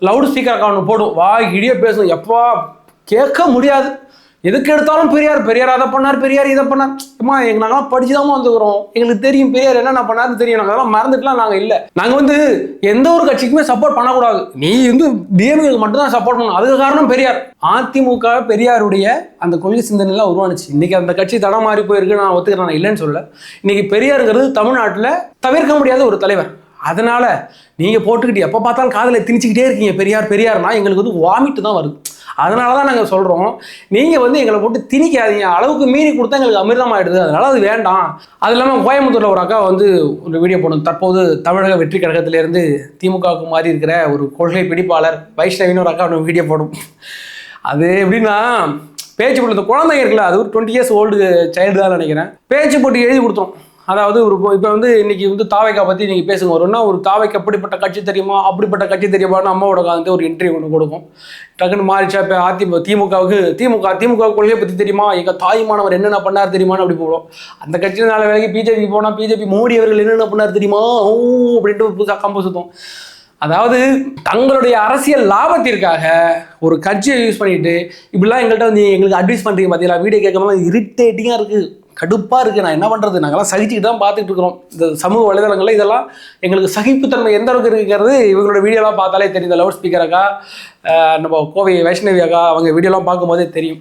Loud speaker அக்கா போடும். வா இடிய பேசும். எப்பா கேட்க முடியாது. எதுக்கு எடுத்தாலும் பெரியார் பெரியார் அதை பண்ணார் பெரியார் இதை பண்ணார். அம்மா எங்க நாங்களாம் படிச்சுதான் வந்துக்கிறோம். எங்களுக்கு தெரியும் பெரியார் என்னென்ன பண்ணாருன்னு தெரியும். நாங்கள் அதெல்லாம் மறந்துட்டுலாம் நாங்கள் இல்லை. நாங்கள் வந்து எந்த ஒரு கட்சிக்குமே சப்போர்ட் பண்ணக்கூடாது. நீ வந்து டிஎம்கேக்கு மட்டும்தான் சப்போர்ட் பண்ணணும். அதுக்கு காரணம் பெரியார். அதிமுக பெரியாருடைய அந்த கொள்கை சிந்தனைலாம் உருவானுச்சு. இன்னைக்கு அந்த கட்சி தடம் மாறி போயிருக்கு. நான் ஒத்துக்கிறேன். நான் இல்லைன்னு சொல்ல இன்னைக்கு பெரியாருங்கிறது தமிழ்நாட்டில் தவிர்க்க முடியாத ஒரு தலைவர். அதனால நீங்கள் போட்டுக்கிட்டு எப்போ பார்த்தாலும் காதில் திணிச்சிக்கிட்டே இருக்கீங்க பெரியார் பெரியார்னா எங்களுக்கு வந்து வாமிட்டு தான் வருது. அதனால தான் நாங்கள் சொல்கிறோம் நீங்கள் வந்து எங்களை போட்டு திணிக்காதீங்க. அளவுக்கு மீறி கொடுத்தா எங்களுக்கு அமிர்தம் ஆகிடுது அதனால அது வேண்டாம். அது இல்லாமல் கோயம்புத்தூரில் ஒரு அக்கா வந்து ஒரு வீடியோ போடணும். தற்போது தமிழக வெற்றி கழகத்திலேருந்து திமுகவுக்கு மாறி இருக்கிற ஒரு கொள்கை பிடிப்பாளர் வைஷ்ணவின்னு ஒரு அக்கா ஒன்று வீடியோ போடும். அது எப்படின்னா பேச்சு போட்டு குழந்தைங்க இருக்குல்ல அது ஒரு டுவெண்ட்டி இயர்ஸ் ஓல்டு சைல்டு தான் நினைக்கிறேன். பேச்சு போட்டு எழுதி கொடுத்தோம். அதாவது ஒரு இப்போ வந்து இன்னைக்கு வந்து தாவைக்கா பற்றி நீங்கள் பேசுங்க. வரும்னா ஒரு தாவைக்கு அப்படிப்பட்ட கட்சி தெரியுமா அப்படிப்பட்ட கட்சி தெரியுமான்னு அம்மாவோட வந்து ஒரு இன்டர்வியூ ஒன்று கொடுக்கும். டக்குன்னு மாறிச்சா இப்போ அதிமுக திமுகவுக்கு திமுக திமுக கொள்கையை பற்றி தெரியுமா எங்கள் தாய்மானவர் என்னென்ன பண்ணார் தெரியுமான்னு அப்படி போடும் அந்த கட்சியில் நாலு வேலைக்கு பிஜேபி போனால் பிஜேபி மோடி அவர்கள் என்னென்ன பண்ணார் தெரியுமா? ஓ அப்படின்ட்டு புதுசாக கம்பு சுத்தம். அதாவது தங்களுடைய அரசியல் லாபத்திற்காக ஒரு கட்சியை யூஸ் பண்ணிட்டு இப்படிலாம் எங்கள்கிட்ட வந்து எங்களுக்கு அட்வைஸ் பண்ணுறீங்க பார்த்தீங்களா வீடியோ கேட்கும்போது இரிட்டேட்டிங்காக இருக்குது கடுப்பாக இருக்குது நான் என்ன பண்ணுறது நாங்கள்லாம் சகிச்சுக்கிட்டு தான் பார்த்துட்டு இருக்கிறோம். இந்த சமூக வலைதளங்களில் இதெல்லாம் எங்களுக்கு சகிப்புத்தன்மை எந்த அளவுக்கு இருக்கிறது இவங்களோட வீடியோலாம் பார்த்தாலே தெரியும். இந்த லவுட் ஸ்பீக்கர் அக்கா நம்ம கோவை வைஷ்ணவி அக்கா அவங்க வீடியோலாம் பார்க்கும்போதே தெரியும்.